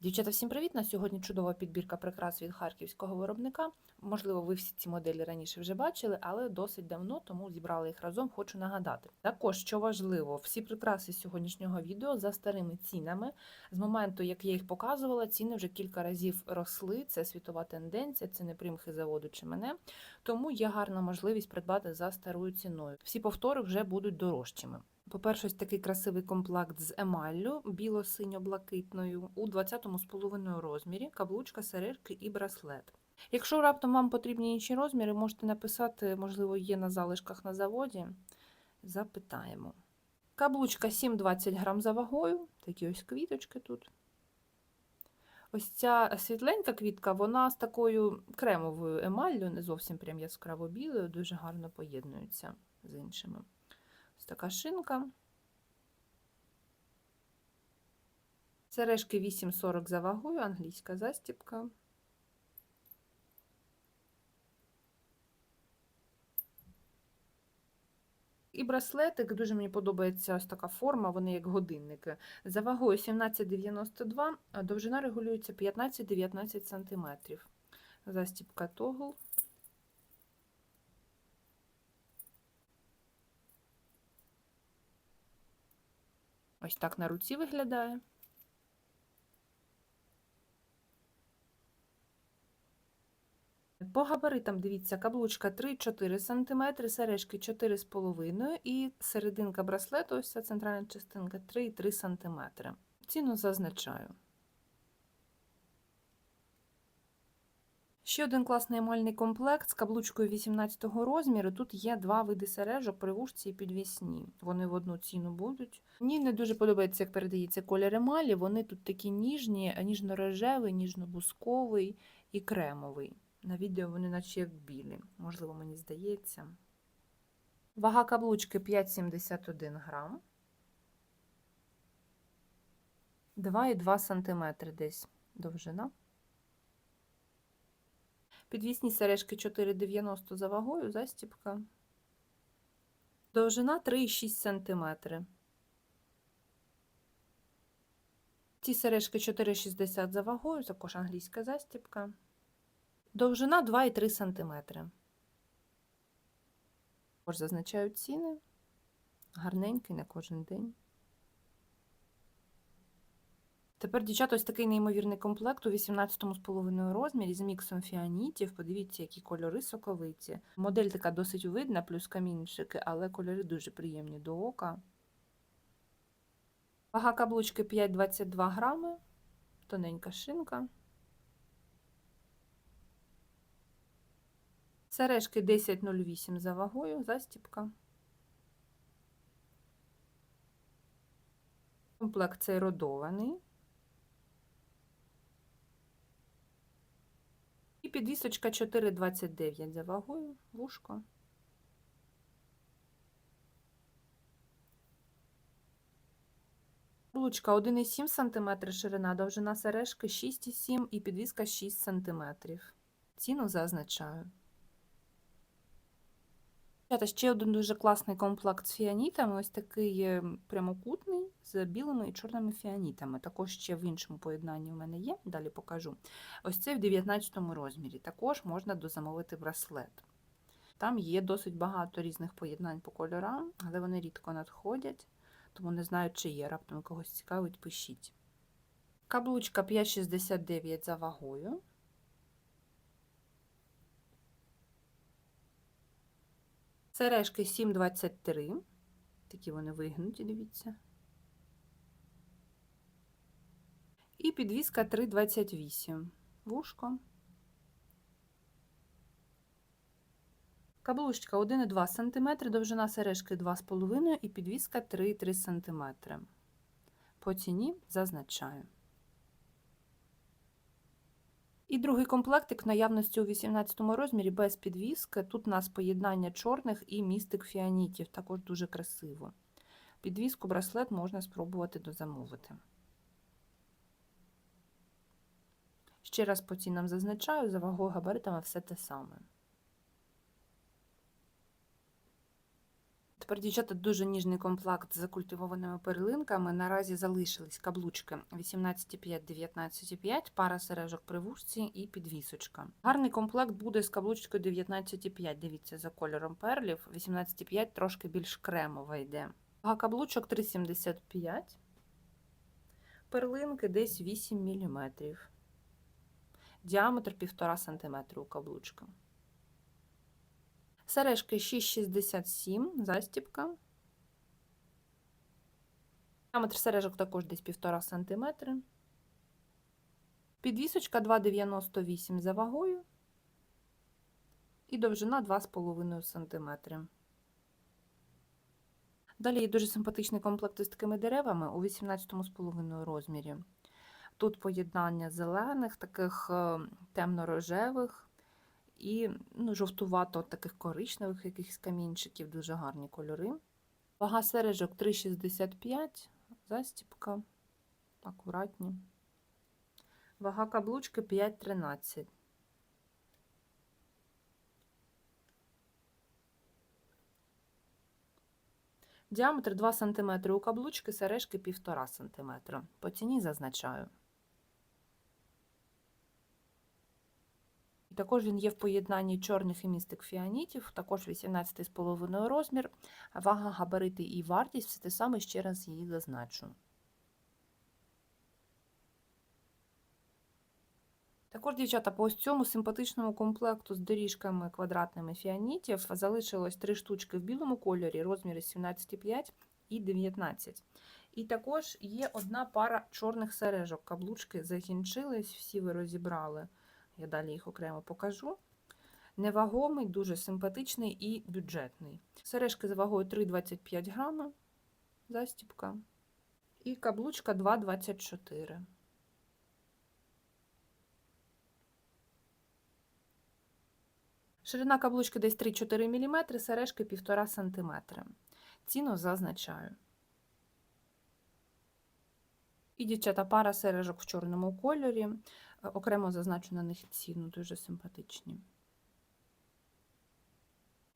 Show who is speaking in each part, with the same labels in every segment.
Speaker 1: Дівчата, всім привіт! На сьогодні чудова підбірка прикрас від харківського виробника. Можливо, ви всі ці моделі раніше вже бачили, але досить давно, тому зібрали їх разом, хочу нагадати. Також, що важливо, всі прикраси сьогоднішнього відео за старими цінами. З моменту, як я їх показувала, ціни вже кілька разів росли. Це світова тенденція, це не примхи заводу чи мене. Тому є гарна можливість придбати за старою ціною. Всі повтори вже будуть дорожчими. По-перше, ось такий красивий комплект з емаллю біло-синьо-блакитною у 20,5 розмірі, каблучка, сережки і браслет. Якщо раптом вам потрібні інші розміри, можете написати, можливо, є на залишках на заводі. Запитаємо. Каблучка 7,20 грам за вагою, такі ось квіточки тут. Ось ця світленька квітка, вона з такою кремовою емаллю, не зовсім прям яскраво білою, дуже гарно поєднується з іншими. Така шинка. Сережки 8,40 за вагою, англійська застіпка. І браслетик, дуже мені подобається ось така форма, вони як годинники. За вагою 17,92, а довжина регулюється 15-19 см. Застіпка тогл. Ось так на руці виглядає. По габаритам, дивіться, каблучка 3-4 см, сережки 4,5 і серединка браслету, ось ця центральна частинка 3,3 см. Ціну зазначаю. Ще один класний емальний комплект з каблучкою 18 розміру. Тут є два види сережок при вушці і підвісні. Вони в одну ціну будуть. Мені не дуже подобається, як передається колір емалі. Вони тут такі ніжні, ніжно-рожевий, ніжно-бусковий і кремовий. На відео вони наче як білі, можливо, мені здається. Вага каблучки 5,71 грам. 2,2 см десь довжина. Підвісні сережки 4,90 за вагою, застіпка. Довжина 3,6 см. Ці сережки 4,60 за вагою, також англійська застіпка. Довжина 2,3 см. Також зазначають ціни. Гарненький на кожен день. Тепер, дівчата, ось такий неймовірний комплект у 18,5 розмірі з міксом фіанітів. Подивіться, які кольори соковиті. Модель така досить видна, плюс камінчики, але кольори дуже приємні до ока. Вага каблучки 5,22 грами, тоненька шинка. Сережки 10,08 за вагою, застіпка. Комплект цей родований. І підвісочка 4,29 за вагою, вушко. Булочка 1,7 см ширина, довжина сережки 6,7 і підвіска 6 см. Ціну зазначаю. Ще один дуже класний комплект з фіанітами. Ось такий е, прямокутний з білими і чорними фіанітами. Також ще в іншому поєднанні в мене є, далі покажу. Ось цей в 19 розмірі. Також можна дозамовити браслет. Там є досить багато різних поєднань по кольорам, але вони рідко надходять, тому не знаю, чи є. Раптом когось цікавить, пишіть. Каблучка 5,69 за вагою. Сережки 7,23. Такі вони вигнуті, дивіться. І підвіска 3,28. Вушко. Каблучка 1,2 см, довжина сережки 2,5 і підвіска 3,3 см. По ціні зазначаю. І другий комплектик наявності у 18 розмірі без підвіски. Тут у нас поєднання чорних і містик фіанітів, також дуже красиво. Підвіску браслет можна спробувати дозамовити. Ще раз по цінам зазначаю, за вагою габаритами все те саме. Тепер, дівчата, дуже ніжний комплект з закультивованими перлинками. Наразі залишились каблучки 18,5, 19,5, пара сережок при вушці і підвісочка. Гарний комплект буде з каблучкою 19,5. Дивіться за кольором перлів. 18,5 трошки більш кремова йде. Вага каблучок 3,75. Перлинки десь 8 мм. Діаметр 1,5 см у каблучка. Сережки 6,67, застіпка. Діаметр сережок також десь 1,5 см. Підвісочка 2,98 за вагою. І довжина 2,5 см. Далі є дуже симпатичний комплект із такими деревами у 18,5 розмірі. Тут поєднання зелених, таких е, темно-рожевих і ну, жовтувато таких коричневих якихось камінчиків, дуже гарні кольори. Вага сережок 3,65, застіпка, акуратні. Вага каблучки 5,13. Діаметр 2 см у каблучки, сережки 1,5 см. По ціні зазначаю. Також він є в поєднанні чорних і містик фіанітів, також 18,5 розмір, вага, габарити і вартість все те саме, ще раз її зазначу. Також, дівчата, по ось цьому симпатичному комплекту з доріжками квадратними фіанітів залишилось три штучки в білому кольорі, розміри 17,5 і 19. І також є одна пара чорних сережок. Каблучки закінчились, всі ви розібрали. Я далі їх окремо покажу. Невагомий, дуже симпатичний і бюджетний. Сережки з вагою 3,25 грама, застіпка. І каблучка 2,24. Ширина каблучки десь 3-4 мм, сережки 1,5 см. Ціну зазначаю. І дівчата пара сережок в чорному кольорі. Окремо зазначу на них ціну, дуже симпатичні.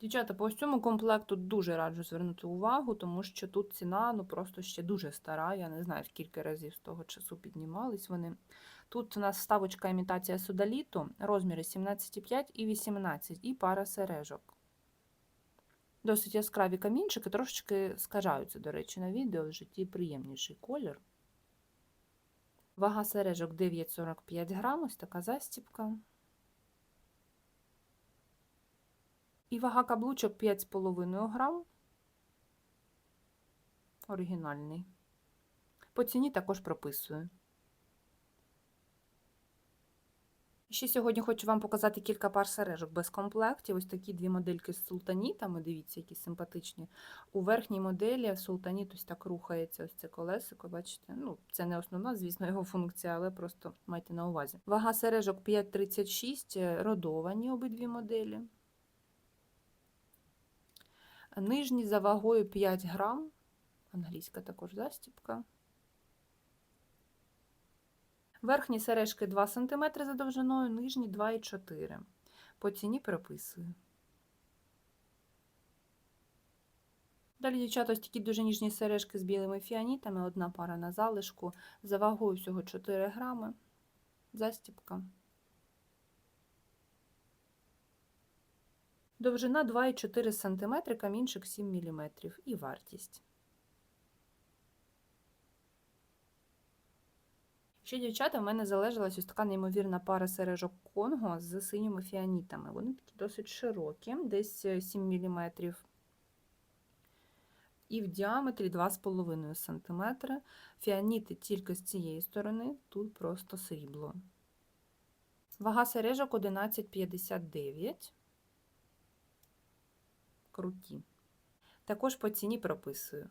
Speaker 1: Дівчата, по цьому комплекту дуже раджу звернути увагу, тому що тут ціна ну просто ще дуже стара. Я не знаю, скільки разів з того часу піднімались вони. Тут у нас ставочка імітація судаліту, розміри 17,5 і 18, і пара сережок. Досить яскраві камінчики, трошечки скажаються, до речі, на відео в житті приємніший колір. Вага сережок 9,45 грам, ось така застіпка. І вага каблучок 5,5 грам. Оригінальний. По ціні також прописую. Ще сьогодні хочу вам показати кілька пар сережок без комплектів. Ось такі дві модельки з султанітами. Дивіться, які симпатичні. У верхній моделі султаніт ось так рухається. Ось це колесико, бачите? Ну, Це не основна, звісно, його функція, але просто майте на увазі. Вага сережок 5,36, родовані обидві моделі. Нижні за вагою 5 грам. Англійська також застіпка. Верхні сережки 2 см за довжиною, нижні 2,4 По ціні прописую. Далі, дівчата, ось такі дуже ніжні сережки з білими фіанітами, одна пара на залишку, за вагою всього 4 грами, застіпка. Довжина 2,4 см, камінчик 7 мм і вартість. Ще, дівчата, в мене залежалась ось така неймовірна пара сережок Конго з синіми фіанітами. Вони такі досить широкі, десь 7 мм. І в діаметрі 2,5 см. Фіаніти тільки з цієї сторони, тут просто срібло. Вага сережок 11,59. Круті. Також по ціні прописую.